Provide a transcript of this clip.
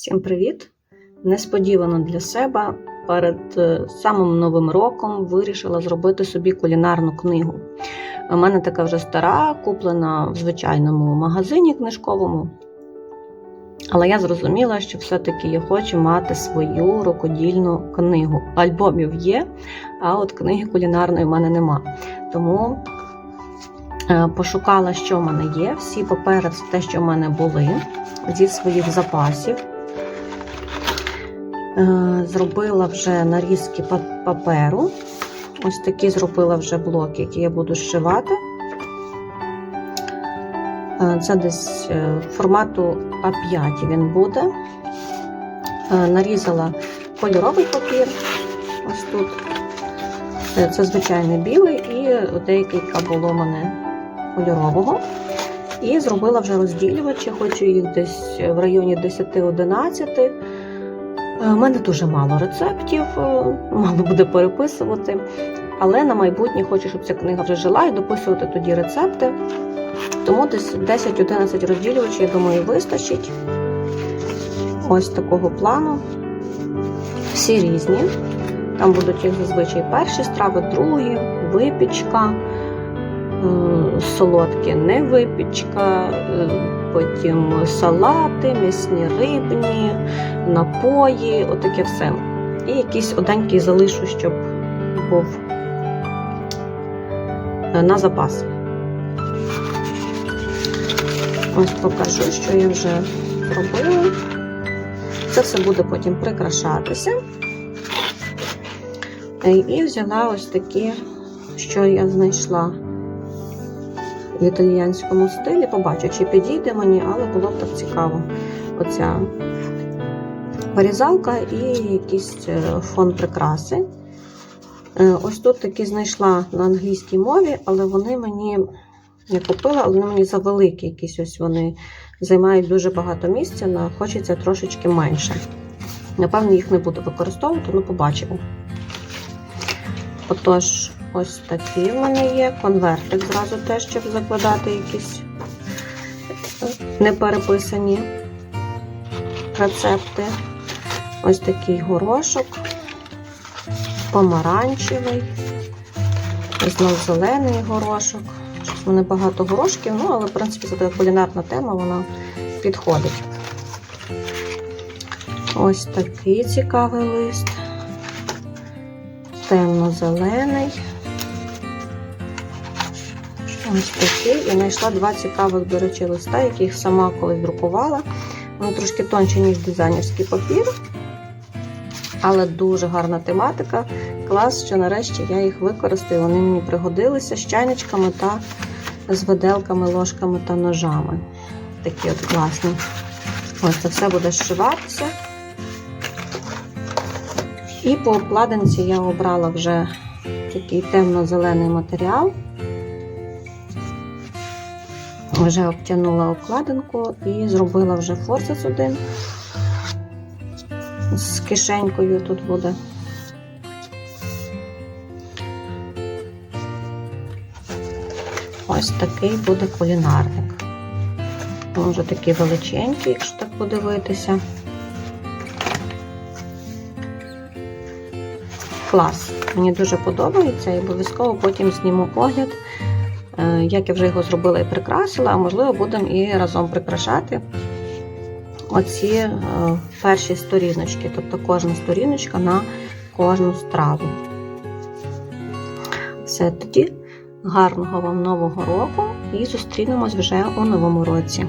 Всім привіт! Несподівано для себе перед е, самим новим роком вирішила зробити собі кулінарну книгу. У мене така вже стара, куплена в звичайному магазині книжковому. Але я зрозуміла, що все-таки я хочу мати свою рукодільну книгу. Альбомів є, а от книги кулінарної в мене нема. Тому е, пошукала, що в мене є. Всі папери, те, що в мене були, зі своїх запасів. Е, Зробила вже нарізки паперу. Ось такі зробила вже блоки, які я буду зшивати. Е, Це десь е, формату А5 він буде. Нарізала кольоровий папір. Ось тут. Це звичайний білий і декілька було мене кольорового. І зробила вже розділювачі, хочу їх десь в районі 10-11. У мене дуже мало рецептів, е, мало буде переписувати. Але на майбутнє хочу, щоб ця книга вже жила і дописувати тоді рецепти. Тому десь 10-11 розділювачів, я думаю, вистачить. Ось такого плану. Всі різні. Там будуть, як зазвичай, перші страви, другі, випічка, е, солодкі не випічка, е, потім салати, м'ясні рибні, напої, отаке все. І якийсь оденький залишу, щоб був е, на запас. Ось покажу, що я вже зробила. Це все буде потім прикрашатися. Е, І взяла ось такі, що я знайшла в італіянському стилі. Побачу, чи підійде мені, але було б так цікаво. Оця вирізалка і якийсь е, фон прикраси. Е, Ось тут такі знайшла на англійській мові, але вони мені я купила, але вони мені завеликі якісь ось вони займають дуже багато місця, але хочеться трошечки менше. Напевно, їх не буду використовувати, але побачимо. Отож, ось такі в мене є. Конвертик зразу теж, щоб закладати якісь непереписані рецепти. Ось такий горошок, помаранчевий, знов зелений горошок. Щось мене багато горошків, ну, але, в принципі, це така кулінарна тема, вона підходить. Ось такий цікавий лист. Темно-зелений. Ось. І знайшла два цікавих, до речі, листа, яких сама колись друкувала. Вони трошки тонші, ніж дизайнерський папір. Але дуже гарна тематика. Клас, що нарешті я їх використаю. Вони мені пригодилися з чайничками та з виделками, ложками та ножами. Такі от класні. Ось це все буде зшиватися. І по обкладинці я обрала вже такий темно-зелений матеріал. Вже обтянула обкладинку і зробила вже форсис один з кишенькою тут буде. Ось такий буде кулінарник. Він вже такий величенький, якщо так подивитися. Клас. Мені дуже подобається і обов'язково потім зніму огляд, як я вже його зробила і прикрасила, а можливо будемо і разом прикрашати оці е, перші сторіночки, тобто кожна сторіночка на кожну страву. Все тоді гарного вам нового року і зустрінемось вже у новому році.